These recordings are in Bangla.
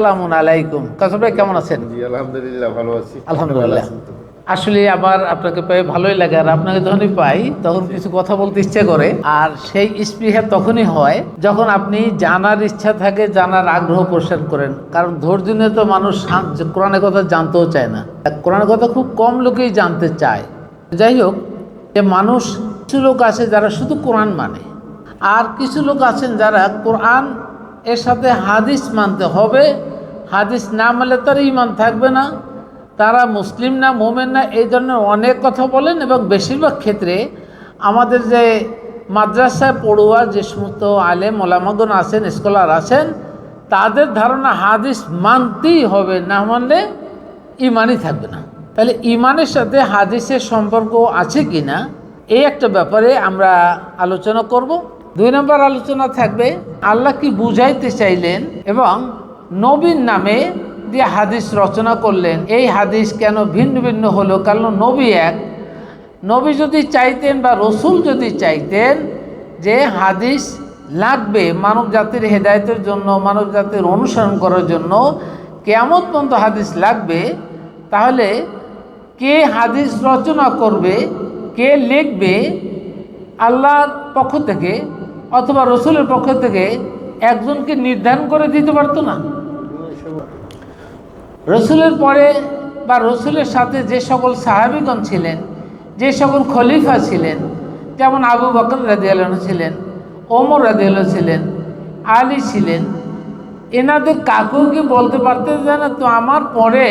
আসসালামু আলাইকুম। ভাই কেমন আছেন? জি আলহামদুলিল্লাহ ভালো আছি। আলহামদুলিল্লাহ? আসলে আবার আপনাকে পেয়ে ভালোই লাগে আর আপনাকে যখনই পাই তখন কিছু কথা বলতে ইচ্ছে করে আর সেই স্পৃহা তখনই হয় যখন আপনি জানার ইচ্ছা থাকে জানার আগ্রহ পোষণ করেন। কারণ ধৈর্য নিয়ে তো মানুষ কোরআনের কথা জানতেও চায় না। কোরআনের কথা খুব কম লোকেই জানতে চায়। যাই হোক যে মানুষ কিছু লোক আছে যারা শুধু কোরআন মানে আর কিছু লোক আছেন যারা কোরআন এর সাথে হাদিস মানতে হবে হাদিস না মানলে তার ইমান থাকবে না। তারা মুসলিম না, মোমেন না, এই ধরনের অনেক কথা বলেন এবং বেশিরভাগ ক্ষেত্রে আমাদের যে মাদ্রাসায় পড়ুয়া যে সমস্ত আলেম ওলামাগন আছেন, স্কলার আছেন, তাদের ধারণা হাদিস মানতেই হবে, না মানলে ইমানই থাকবে না। তাহলে ইমানের সাথে হাদিসের সম্পর্ক আছে কি না, এই একটা ব্যাপারে আমরা আলোচনা করব। দুই নম্বর আলোচনা থাকবে, আল্লাহ কি বুঝাইতে চাইলেন এবং নবীর নামে দিয়ে হাদিস রচনা করলেন। এই হাদিস কেন ভিন্ন ভিন্ন হলো? কারণ নবী এক। নবী যদি চাইতেন বা রসুল যদি চাইতেন যে হাদিস লাগবে মানব জাতির হেদায়তের জন্য, মানব জাতির অনুসরণ করার জন্য কেমন পর্যন্ত হাদিস লাগবে, তাহলে কে হাদিস রচনা করবে, কে লিখবে আল্লাহর পক্ষ থেকে অথবা রসুলের পক্ষ থেকে একজনকে নির্ধারণ করে দিতে পারতো না? রসুলের পরে বা রসুলের সাথে যে সকল সাহাবিগণ ছিলেন, যে সকল খলিফা ছিলেন, যেমন আবু বকর রাদিয়ালন ছিলেন, ওমর রাদিয়াল ছিলেন, আলী ছিলেন, এনাদের কাকেও কি বলতে পারতেন যে, না, তো আমার পরে,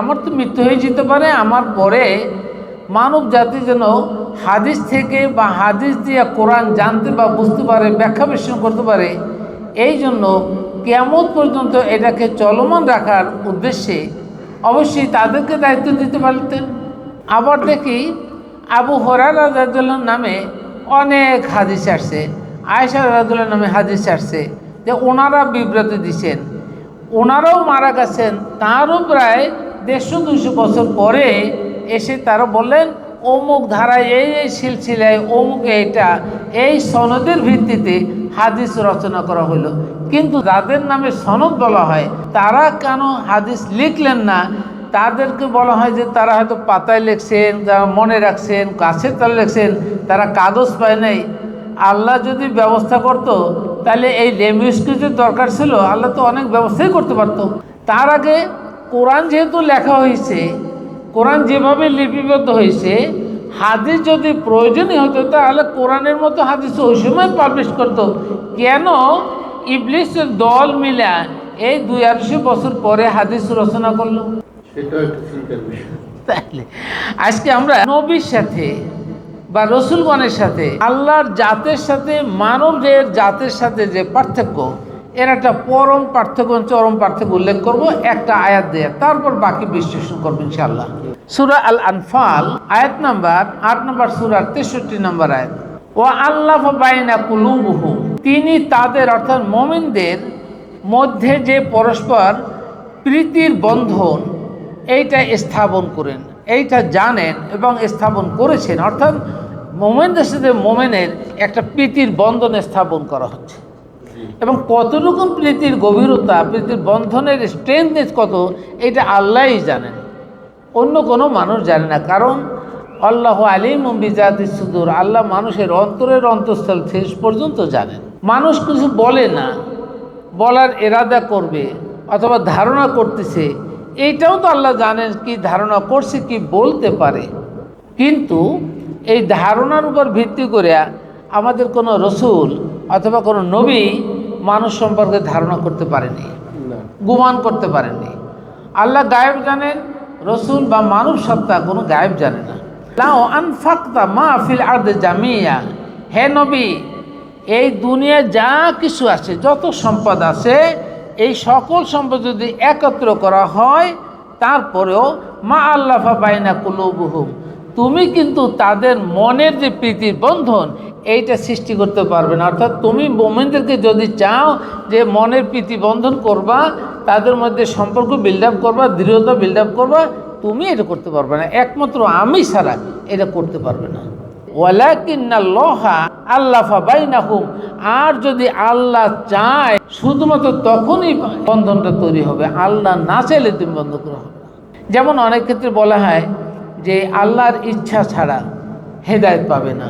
আমার তো মৃত্যু হয়ে যেতে পারে, আমার পরে মানব জাতি যেন হাদিস থেকে বা হাদিস দিয়ে কোরআন জানতে বা বুঝতে পারে, ব্যাখ্যা বিশ্লেষণ করতে পারে এই জন্য কেমন পর্যন্ত এটাকে চলমান রাখার উদ্দেশ্যে অবশ্যই তাদেরকে দায়িত্ব দিতে পারতেন। আবার দেখি আবু হরার রাজাদুল্লাহ নামে অনেক হাদিস আসছে। আয়সা রাজাদুল্লাহ নামে হাদিস আসছে যে ওনারা বিব্রত দিছেন। ওনারাও মারা গেছেন। তারও প্রায় দেড়শো দুশো বছর পরে এসে তারা বললেন, অমুক ধারায় এই এই সিলসিলায়, অমুক এইটা। এই সনদের ভিত্তিতে হাদিস রচনা করা হলো। কিন্তু যাদের নামে সনদ বলা হয়, তারা কেন হাদিস লিখলেন না? তাদেরকে বলা হয় যে তারা হয়তো পাতায় লিখছেন, যারা মনে রাখছেন গাছের তারা লেখছেন, তারা কাগজ পায় নাই। আল্লাহ যদি ব্যবস্থা করত, তাহলে এই ল্যাঙ্গুয়েজকে যে দরকার ছিল, আল্লাহ তো অনেক ব্যবস্থাই করতে পারতো। তার আগে কোরআন যেহেতু লেখা হয়েছে, কোরআন যেভাবে লিপিবদ্ধ হয়েছে, হাদিস যদি প্রয়োজনীয় হতো, তাহলে কোরআনের মতো হাদিস ওই সময় পাবলিশ করতো। কেন? ইবলিসের দল মিলা এই দুই আড়াইশো বছর পরে হাদিস রচনা করল। তাহলে আজকে আমরা নবীর সাথে বা রসুলগণের সাথে আল্লাহর জাতের সাথে মানবের জাতের সাথে যে পার্থক্য এর একটা পরম পার্থক্য চরম পার্থক্য উল্লেখ করব একটা আয়াত দিয়ে। তারপর বাকি বিশ্লেষণ করব ইনশাল্লাহ সুরা আল আনফাল আয়াত নাম্বার আট নম্বর সুরার তেষট্টি নম্বর আয়াত। ও আল্লাহ বাইনা কুলুবহু তিনি তাদের, অর্থাৎ মোমিনদের মধ্যে যে পরস্পর প্রীতির বন্ধন, এইটা স্থাপন করেন, এইটা জানেন এবং স্থাপন করেছেন। অর্থাৎ মোমেনদের সাথে মোমেনের একটা প্রীতির বন্ধন স্থাপন করা হচ্ছে। এবং কতটুকু প্রীতির গভীরতা, প্রীতির বন্ধনের স্ট্রেংথনেস কত এটা আল্লাহই জানেন। অন্য কোনো মানুষ জানে না। কারণ আল্লাহ আলিম বিজাতি সুদূর আল্লাহ মানুষের অন্তরের অন্তঃস্থল শেষ পর্যন্ত জানেন। মানুষ কিছু বলে না বলার এরাদা করবে অথবা ধারণা করতেছে এইটাও তো আল্লাহ জানেন কি ধারণা করছে কি বলতে পারে। কিন্তু এই ধারণার উপর ভিত্তি করে আমাদের কোনো রসুল অথবা কোনো নবী মানুষ সম্পর্কে ধারণা করতে পারেনি গুমান করতে পারেনি। আল্লাহ গায়েব জানেন রসুল বা মানব সত্তা কোনো গায়েব জানে না। লাও আনফাক্তা মা ফিল আর্দে জামিয়া। হে নবী, এই দুনিয়ায় যা কিছু আছে, যত সম্পদ আছে, এই সকল সম্পদ যদি একত্র করা হয়, তারপরেও মা আল্লাফা বাইনা কুলুবুহুম। তুমি কিন্তু তাদের মনের যে প্রীতির বন্ধন, এইটা সৃষ্টি করতে পারবে না। অর্থাৎ তুমি মোমেনদেরকে যদি চাও যে মনের প্রীতি বন্ধন করবা, তাদের মধ্যে সম্পর্ক বিল্ড আপ করবা, দৃঢ়তা বিল্ড আপ করবা তুমি এটা করতে পারবে না। একমাত্র আমি ছাড়া এটা করতে পারবে না। ওয়ালাকিন্নাল্লাহা আল্লাফা আর যদি আল্লাহ চায়, শুধুমাত্র তখনই বন্ধনটা তৈরি হবে। আল্লাহ না চাইলে তুমি বন্ধ করা। হবে যেমন অনেক ক্ষেত্রে বলা হয় যে, আল্লাহর ইচ্ছা ছাড়া হেদায়েত পাবে না।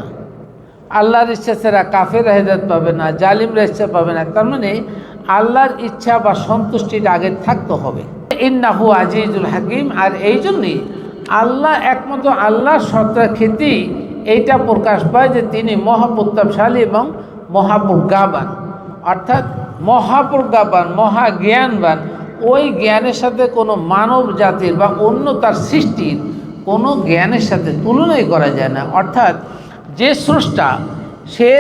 আল্লাহর ইচ্ছা ছাড়া কাফের হেদায়ত পাবে না, জালিমরা ইচ্ছা পাবে না। তার মানে আল্লাহর ইচ্ছা বা সন্তুষ্টিটা আগে থাকতে হবে। ইন্নাহু আজিজুল হাকিম। আর এই জন্যই আল্লাহ একমাত্র আল্লাহর সত্তা খ্যাতি এইটা প্রকাশ পায় যে তিনি মহাপ্রতাপশালী এবং মহাপ্রজ্ঞাবান। অর্থাৎ মহাপ্রজ্ঞাবান, মহাজ্ঞানবান। ওই জ্ঞানের সাথে কোনো মানব জাতির বা অন্য তার সৃষ্টির কোনো জ্ঞানের সাথে তুলনাই করা যায় না। অর্থাৎ যে স্রষ্টা, সে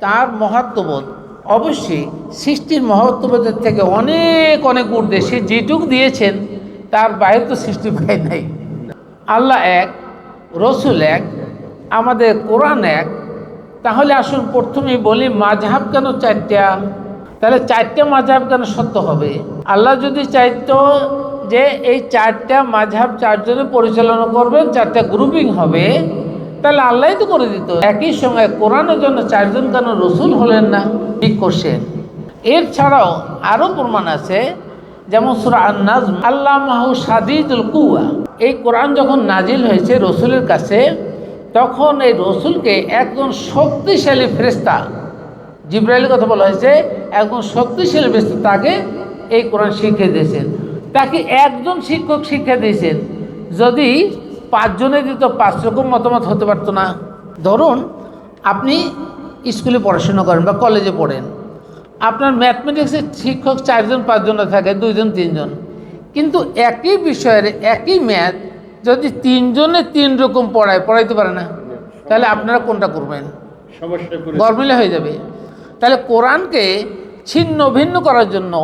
তার মহাত্মবোধ অবশ্যই সৃষ্টির মহত্ববোধের থেকে অনেক অনেক ঊর্ধ্বে। সে যেটুক দিয়েছেন, তার বাইরে তো সৃষ্টি পায় নাই। আল্লাহ এক, রসুল এক, আমাদের কোরআন এক। তাহলে আসুন প্রথমেই বলি, মাঝহাব কেন চারটা? তাহলে চারটা মাঝহাব কেন সত্য হবে? আল্লাহ যদি চাইতো যে এই চারটা মাঝহাব চারজনে পরিচালনা করবেন, চারটা গ্রুপিং হবে, তাহলে আল্লাহ তো করে দিত। একই সময় কোরআনের জন্য চারজন কেন রসুল হলেন না? ঠিক করছেন। এর ছাড়াও আরও প্রমাণ আছে, যেমন সুরা আন্নাজ আল্লাহ সাদিদুল কুয়া এই কোরআন যখন নাজিল হয়েছে রসুলের কাছে, তখন এই রসুলকে একজন শক্তিশালী ফেরেস্তা জিব্রাইলের কথা বলা হয়েছে, একজন শক্তিশালী ফেরেস্তা তাকে এই কোরআন শিখিয়ে দিয়েছেন। তাকে একজন শিক্ষক শিক্ষা দিয়েছেন। যদি পাঁচজনে দিত পাঁচ রকম মতামত হতে পারতো না। ধরুন, আপনি স্কুলে পড়াশোনা করেন বা কলেজে পড়েন আপনার ম্যাথমেটিক্সের শিক্ষক চারজন পাঁচজনে থাকে দুইজন তিনজন। কিন্তু একই বিষয়ের একই ম্যাথ যদি তিনজনে তিন রকম পড়ায় পড়াইতে পারে না তাহলে আপনারা কোনটা করবেন? গরমিলে হয়ে যাবে। তাহলে কোরআনকে ছিন্ন ভিন্ন করার জন্য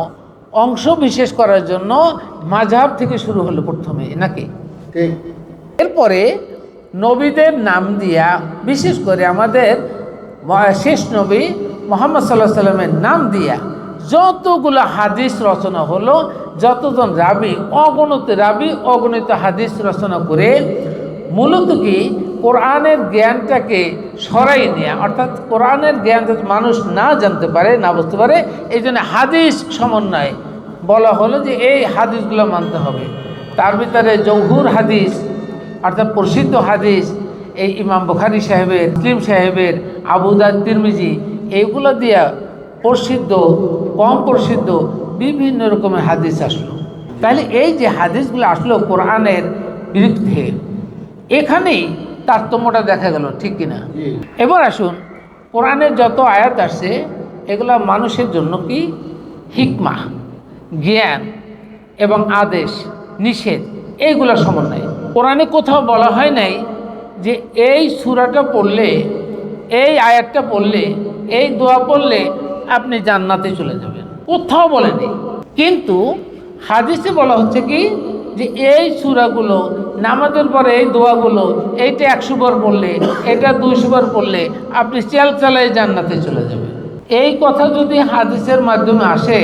অংশ বিশেষ করার জন্য মাঝহাব থেকে শুরু হলো প্রথমে নাকি? এরপরে নবীদের নাম দিয়া বিশেষ করে আমাদের শেষ নবী মোহাম্মদ সাল্লাহ সাল্লামের নাম দিয়া যতগুলো হাদিস রচনা হলো, যতজন রাবি, অগণিত রাবি, অগণিত হাদিস রচনা করে, মূলত কি কোরআনের জ্ঞানটাকে সরাই নেওয়া অর্থাৎ কোরআনের জ্ঞান যাতে মানুষ না জানতে পারে, না বুঝতে পারে, এই জন্য হাদিস সমন্বয় বলা হলো যে এই হাদিসগুলো মানতে হবে। তার ভিতরে জৌহুর হাদিস, অর্থাৎ প্রসিদ্ধ হাদিস, এই ইমাম বুখারি সাহেবের, মুসলিম সাহেবের আবুদার তিরমিজি এইগুলো দিয়া প্রসিদ্ধ কম প্রসিদ্ধ বিভিন্ন রকমের হাদিস আসলো। তাহলে এই যে হাদিসগুলো আসলো কোরআনের বিরুদ্ধে এখানেই তারতম্যটা দেখা গেল ঠিক কিনা? এবার আসুন কোরআনের যত আয়াত আসছে এগুলো মানুষের জন্য কি? হিকমা জ্ঞান এবং আদেশ নিষেধ এইগুলো সমন্বয়। কোরআনে কোথাও বলা হয় নাই যে এই সুরাটা পড়লে এই আয়াতটা পড়লে এই দোয়া পড়লে আপনি জান্নাতে চলে যাবেন। কোথাও বলেনি। কিন্তু হাদিসে বলা হচ্ছে কি, যে এই সুরাগুলো, নামাজের পরে এই দোয়াগুলো, এইটা একশো বার পড়লে, এটা দুইশো বার পড়লে আপনি চাল চালাই জান্নাতে চলে যাবেন। এই কথা যদি হাদিসের মাধ্যমে আসে,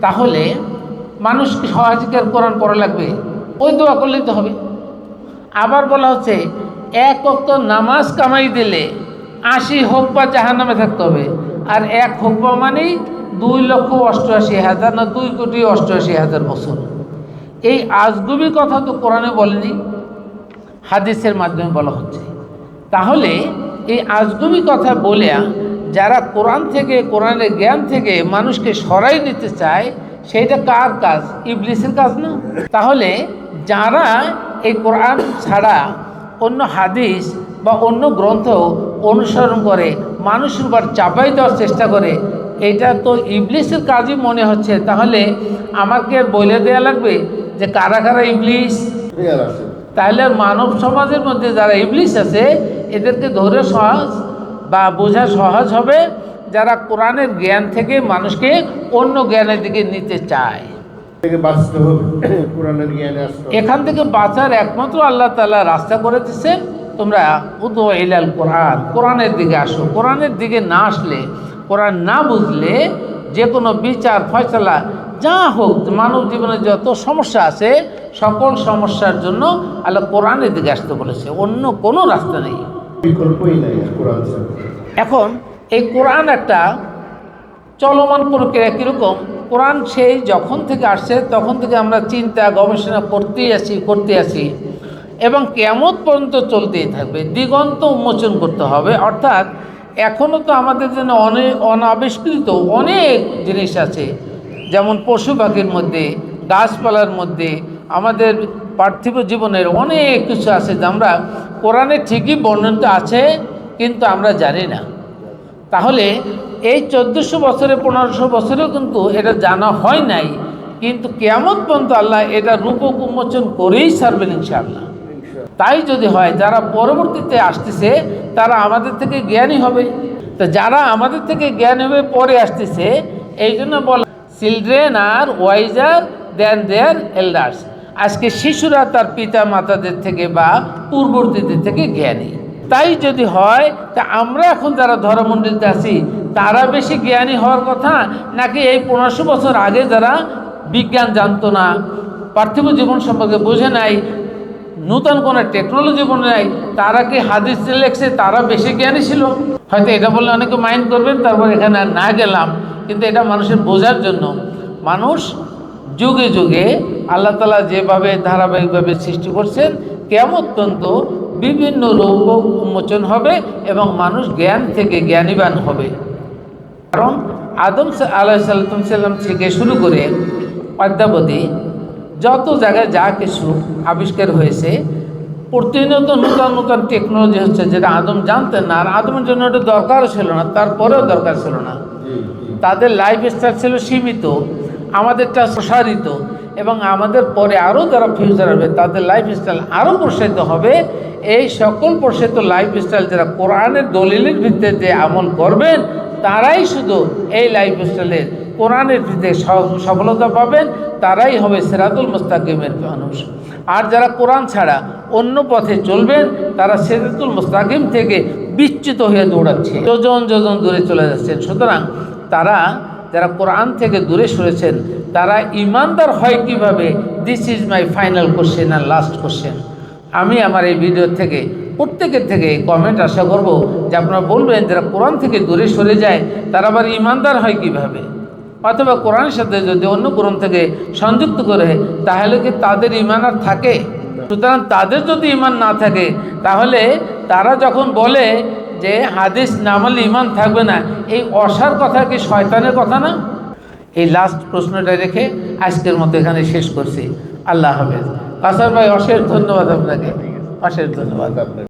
তাহলে মানুষ কি সহজিকার কোরআন পড়া লাগবে? ওই দোয়া করলেই তো হবে। আবার বলা হচ্ছে, এক অক্ত নামাজ কামাই দিলে আশি হোক বা জাহান নামে থাকতে হবে। আর এক হোক বা মানেই দুই লক্ষ অষ্টআশি হাজার না দুই কোটি অষ্টআশি হাজার বছর। এই আজগুবি কথা তো কোরআনে বলেনি, হাদিসের মাধ্যমে বলা হচ্ছে। তাহলে এই আজগুবি কথা বলে যারা কোরআন থেকে, কোরআনের জ্ঞান থেকে মানুষকে সরাই নিতে চায়, সেইটা কার কাজ? ইবলিসের কাজ না। তাহলে যারা এই কোরআন ছাড়া অন্য হাদিস বা অন্য গ্রন্থ অনুসরণ করে মানুষের উপর চাপাই দেওয়ার চেষ্টা করে। এটা তো ইবলিসের কাজই মনে হচ্ছে। তাহলে আমাকে বলে দেওয়া লাগবে যে কারা কারা ইবলিস? তাহলে মানব সমাজের মধ্যে যারা ইবলিস আছে এদেরকে ধরে সহজ বা বোঝা সহজ হবে যারা কোরআনের জ্ঞান থেকে মানুষকে অন্য জ্ঞানের দিকে নিতে চায়। এখান থেকে বাঁচার একমাত্র আল্লাহ তাআলা রাস্তা করে দিচ্ছেন তোমরা উদো ইলাল কোরআন কোরআনের দিকে আসো। কোরআনের দিকে না আসলে কোরআন না বুঝলে যে কোনো বিচার ফয়সলা যা হোক মানব জীবনে যত সমস্যা আছে সকল সমস্যার জন্য আল্লাহ কোরআনের দিকে আসতে বলেছে। অন্য কোনো রাস্তা নেই। কোরআন এখন এই কোরআন একটা চলমান প্রক্রিয়া কীরকম? কোরআন সেই যখন থেকে আসছে তখন থেকে আমরা চিন্তা গবেষণা করতেই আছি করতে আছি। এবং কেমন পর্যন্ত চলতেই থাকবে। দিগন্ত উন্মোচন করতে হবে। অর্থাৎ এখনও তো আমাদের জন্য অনেক অনাবিষ্কৃত অনেক জিনিস আছে। যেমন পশু পাখির মধ্যে, গাছপালার মধ্যে, আমাদের পার্থিব জীবনের অনেক কিছু আছে যে আমরা কোরআনে ঠিকই বর্ণিত আছে, কিন্তু আমরা জানি না। তাহলে এই চোদ্দোশো বছরে, পনেরোশো বছরেও কিন্তু এটা জানা হয় নাই, কিন্তু কেমন পর্যন্ত আল্লাহ এটা রূপক উন্মোচন করেই ছাড়বেন ইনশাআল্লাহ। তাই যদি হয়, যারা পরবর্তীতে আসতেছে, তারা আমাদের থেকে জ্ঞানী হবে। তো যারা আমাদের থেকে জ্ঞান হবে পরে আসতেছে, এই জন্য বলা children are wiser than their elders আজকে শিশুরা তার পিতা মাতাদের থেকে বা পূর্ববর্তীদের থেকে জ্ঞানী। তাই যদি হয়, তা আমরা এখন যারা ধর্মমন্ডিতে আছি, তারা বেশি জ্ঞানী হওয়ার কথা? নাকি এই পনেরোশো বছর আগে যারা বিজ্ঞান জানতো না, পার্থিব জীবন সম্পর্কে বোঝে নাই নূতন কোনো টেকনোলজি নাই। তারা কি হাদিস লেখছে? তারা বেশি জ্ঞানী ছিল। হয়তো এটা বললে অনেকে মাইন্ড করবেন, তারপর এখানে আর না গেলাম। কিন্তু এটা মানুষের বোঝার জন্য। মানুষ যুগে যুগে আল্লাহ তালা যেভাবে ধারাবাহিকভাবে সৃষ্টি করছেন কেমন পর্যন্ত বিভিন্ন রূপ উন্মোচন হবে এবং মানুষ জ্ঞান থেকে জ্ঞানীবান হবে। কারণ আদম আলাহ সাল্লাম থেকে শুরু করে অদ্যাবধি যত জায়গায় যা কিছু আবিষ্কার হয়েছে, প্রতিনিয়ত নূতন নূতন টেকনোলজি হচ্ছে, যেটা আদম জানতেন না, আর আদমের জন্য এটা দরকারও ছিল না, তারপরেও দরকার ছিল না। তাদের লাইফ স্টাইল ছিল সীমিত, আমাদেরটা প্রসারিত, এবং আমাদের পরে আরও যারা ফিউচার হবে, তাদের লাইফ স্টাইল আরও প্রসারিত হবে। এই সকল প্রসারিত লাইফ স্টাইল যারা কোরআনের দলিলের ভিত্তিতে আমল করবেন তারাই শুধু এই লাইফ স্টাইলের কোরআনের স- সফলতা পাবেন, তারাই হবে সেরাতুল মুস্তাকিমের মানুষ। আর যারা কোরআন ছাড়া অন্য পথে চলবেন, তারা সেরাতুল মুস্তাকিম থেকে বিচ্যুত হয়ে দৌড়াচ্ছে। যোজন যোজন দূরে চলে যাচ্ছেন। সুতরাং তারা যারা কোরআন থেকে দূরে সরেছেন, তারা ইমানদার হয় কীভাবে? This is my final question R last question আমি আমার এই ভিডিও থেকে প্রত্যেকের থেকে কমেন্ট আশা করব যে আপনারা বলবেন যারা কোরআন থেকে দূরে সরে যায়, তারা আবার ইমানদার হয় কীভাবে? অথবা কোরআনের সাথে যদি অন্য কোরআন থেকে সংযুক্ত করে, তাহলে কি তাদের ইমান আর থাকে? সুতরাং তাদের যদি ইমান না থাকে, তাহলে তারা যখন বলে যে হাদিস না মানলে ইমান থাকবে না, এই অসার কথা কি শয়তানের কথা না? এই লাস্ট প্রশ্নটা রেখে আজকের মতো এখানে শেষ করছি। আল্লাহ হাফেজ। কাসার ভাই অশেষ ধন্যবাদ আপনাকে। অশেষ ধন্যবাদ আপনার